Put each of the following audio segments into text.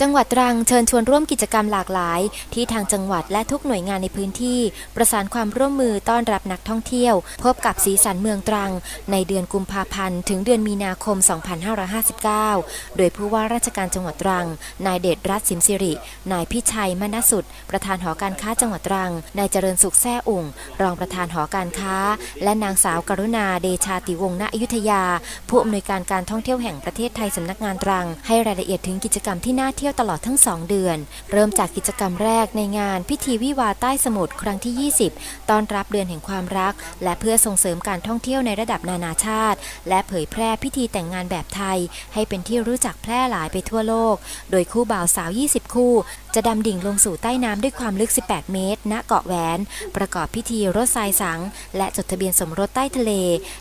จังหวัดตรังเชิญชวนร่วมกิจกรรมหลากหลาย ที่ทางจังหวัดและทุกหน่วยงานในพื้นที่ ประสานความร่วมมือต้อนรับนักท่องเที่ยว พบกับสีสันเมืองตรัง ในเดือนกุมภาพันธ์ถึงเดือนมีนาคม 2559 โดยผู้ว่าราชการจังหวัดตรัง นายเดชรัตน์สิมสิริ นายพิชัยมณสุดประธานหอการค้าจังหวัดตรัง นายเจริญสุขแซ่อุ่ง รองประธานหอการค้า และนางสาวกรุณาเดชาติวงศ์ณอยุธยา ผู้อำนวยการการท่องเที่ยวแห่งประเทศไทยสำนักงานตรัง ให้รายละเอียดถึงกิจกรรมที่น่าเที่ยวตลอดทั้ง 2 เดือน เริ่มจากกิจกรรมแรกในงานพิธีวิวาใต้สมุทรครั้งที่ 20 ตอนรับเดือนแห่งความรัก และเพื่อส่งเสริมการท่องเที่ยวในระดับนานาชาติ และเผยแพร่พิธีแต่งงานแบบไทย ให้เป็นที่รู้จักแพร่หลายไปทั่วโลก โดยคู่บ่าวสาว 20 คู่ จะดำดิ่งลงสู่ใต้น้ำด้วยความลึก 18 เมตร ณ เกาะแหวน ประกอบพิธีรถทรายสัง และจดทะเบียนสมรสใต้ทะเล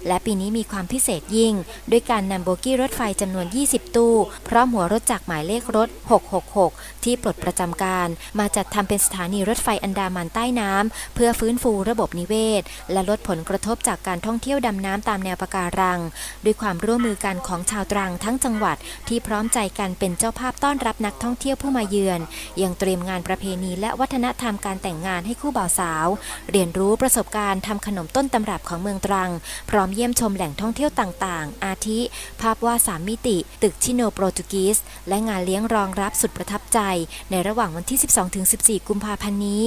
และปีนี้มีความพิเศษยิ่ง ด้วยการนำโบกี้รถไฟจำนวน 20 ตู้ พร้อมหัวรถจากหมายเลขรถ 666 ที่ปลดประจำการ มาจัดทำเป็นสถานีรถไฟอันดามันใต้น้ำเพื่อฟื้นฟูระบบนิเวศ และลดผลกระทบจากการท่องเที่ยวดำน้ำตามแนวปะการัง ด้วยความร่วมมือกันของชาวตรังทั้งจังหวัดที่พร้อมใจกันเป็นเจ้าภาพต้อนรับนักท่องเที่ยวผู้มาเยือนยังเตรียมงานประเพณีและวัฒนธรรมการแต่งงานให้คู่บ่าวสาว เรียนรู้ประสบการณ์ทำขนมต้นตำรับของเมืองตรัง พร้อมเยี่ยมชมแหล่งท่องเที่ยวต่างๆ อาทิ ภาพวาดสามมิติ ตึกชิโนโปรตุกีส และงานเลี้ยงรองรับสุดประทับใจ ในระหว่างวันที่ 12-14 กุมภาพันธ์นี้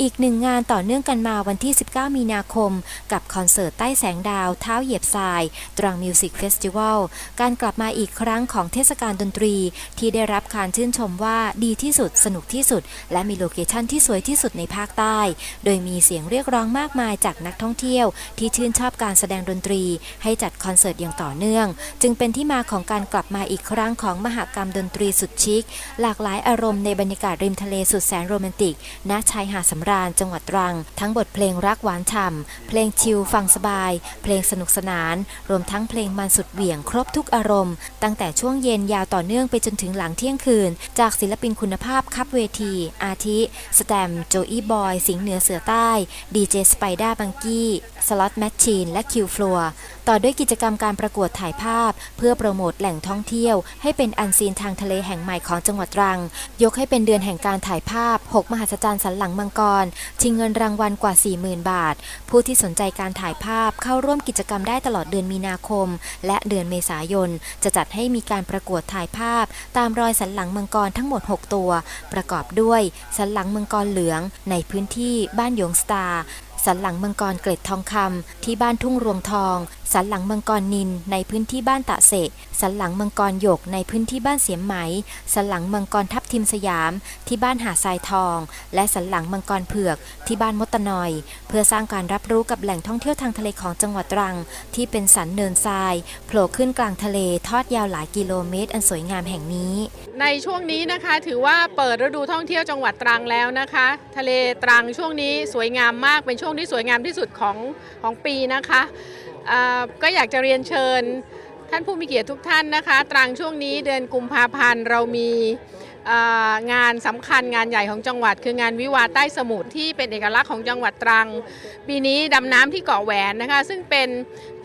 อีกหนึ่งงานต่อเนื่องกันมาวันที่ 19 มีนาคม กับคอนเสิร์ตใต้แสงดาวเท้าเหยียบทราย ตรังมิวสิกเฟสติวัลการกลับมาอีกครั้งของเทศกาลดนตรี ที่ได้รับการชื่นชมว่าดีที่สุดสนุกที่สุด และมีโลเคชั่นที่สวยที่สุดในภาคใต้ โดยมีเสียงเรียกร้องมากมายจากนักท่องเที่ยว ที่ชื่นชอบการแสดงดนตรี ให้จัดคอนเสิร์ตอย่างต่อเนื่อง จึงเป็นที่มาของการกลับมาอีกครั้งของมหกรรมดนตรีสุดชิค หลากหลายอารมณ์ในบรรยากาศริมทะเลสุดแสนโรแมนติก ณ ชายหาดสำราญจังหวัดตรัง ทั้งบทเพลงรักหวานฉ่ำ เพลงชิลฟังสบาย เพลงสนุกสนาน รวมทั้งเพลงมันสุดเหวี่ยงครบทุกอารมณ์ ตั้งแต่ช่วงเย็นยาวต่อเนื่องไปจนถึงหลังเที่ยงคืน จากศิลปินคุณภาพคับเวที อาทิ สแตมโจอี้บอย สิงเหนือเสือใต้ ดีเจสไปด้าบังกี้ สล็อตแมชชีน และคิวฟลัวต่อด้วยกิจกรรมการประกวดถ่ายภาพ เพื่อโปรโมทแหล่งท่องเที่ยว ให้เป็นอันซีนทางทะเลแห่งใหม่ของจังหวัดตรัง ยกให้เป็นเดือนแห่งการถ่ายภาพ 6 มหัศจรรย์สันหลังมังกร ชิงเงินรางวัลกว่า 40,000 บาท ผู้ที่สนใจการถ่ายภาพเข้าร่วมกิจกรรมได้ตลอดเดือนมีนาคม และเดือนเมษายน จะจัดให้มีการประกวดถ่ายภาพ ตามรอยสันหลังมังกรทั้งหมด 6 ตัวประกอบด้วยสันหลังมังกรเหลืองในพื้นที่บ้านหยงสตาร์สันหลังมังกรเกล็ดทองคำที่บ้านทุ่งรวงทอง สันหลังมังกรนินในพื้นที่บ้านตะเสะสันหลังมังกรหยกในพื้นที่บ้านเสียมไหม สันหลังมังกรทับทิมสยามที่บ้านหาทรายทอง และสันหลังมังกรเผือกที่บ้านมดตนอย เพื่อสร้างการรับรู้กับแหล่งท่องเที่ยวทางทะเลของจังหวัดตรัง ที่เป็นสันเนินทรายโผล่ขึ้นกลางทะเลทอดยาวหลายกิโลเมตร อันสวยงามแห่งนี้ ในช่วงนี้นะคะถือว่าเปิดฤดูท่องเที่ยวจังหวัดตรังแล้วนะคะ ทะเลตรังช่วงนี้สวยงามมากเป็นช่วงที่สวยงามที่สุดของของปีนะคะ ก็อยากจะเรียนเชิญท่านผู้มีเกียรติทุกท่านนะคะ ตรังช่วงนี้เดือนกุมภาพันธ์เรามีงานสำคัญงานใหญ่ของจังหวัด คืองานวิวาใต้สมุทรที่เป็นเอกลักษณ์ของจังหวัดตรัง ปีนี้ดำน้ำที่เกาะแหวนนะคะ ซึ่งเป็น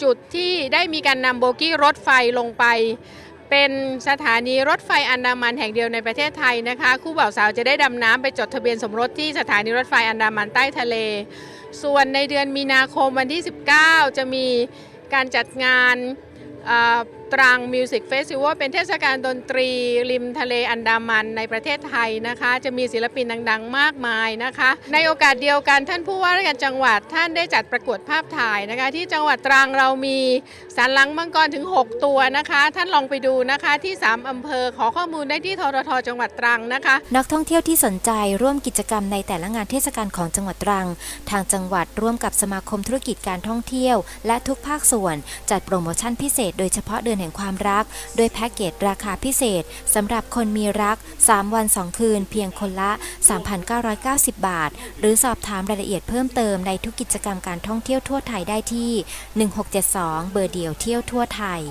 จุดที่ได้มีการนำโบกี้รถไฟลงไป เป็นสถานีรถไฟอันดามันแห่งเดียวในประเทศไทยนะคะ คู่บ่าวสาวจะได้ดำน้ำไปจดทะเบียนสมรสที่สถานีรถไฟอันดามันใต้ทะเล ส่วนในเดือนมีนาคมวันที่ 19 จะมีการจัดงานอ่า ตรังมิวสิกเฟสติวัลเป็นเทศกาลดนตรีริมทะเลอันดามันในประเทศไทยนะคะ จะมีศิลปินดังๆ มากมายนะคะ ในโอกาสเดียวกันท่านผู้ว่าราชการจังหวัดท่านได้จัดประกวดภาพถ่ายนะคะ ที่จังหวัดตรังเรามีสันหลังมังกรถึง 6 ตัวนะคะ ท่านลองไปดูนะคะที่ 3อำเภอขอข้อมูลได้ที่ทรทจังหวัดตรังนะคะ นักท่องเที่ยวที่สนใจร่วมกิจกรรมในแต่ละงานเทศกาลของจังหวัดตรัง ทางจังหวัดร่วมกับสมาคมธุรกิจการท่องเที่ยว และทุกภาคส่วนจัดโปรโมชั่นพิเศษโดยเฉพาะเดือนห่งความรัก โดยแพ็กเกจราคาพิเศษสำหรับคนมีรัก 3 วัน 2 คืน เพียงคนละ 3,990 บาท หรือสอบถามรายละเอียดเพิ่มเติมในทุกกิจกรรมการท่องเที่ยวทั่วไทยได้ที่ 1672 เบอร์เดียวเที่ยวทั่วไทย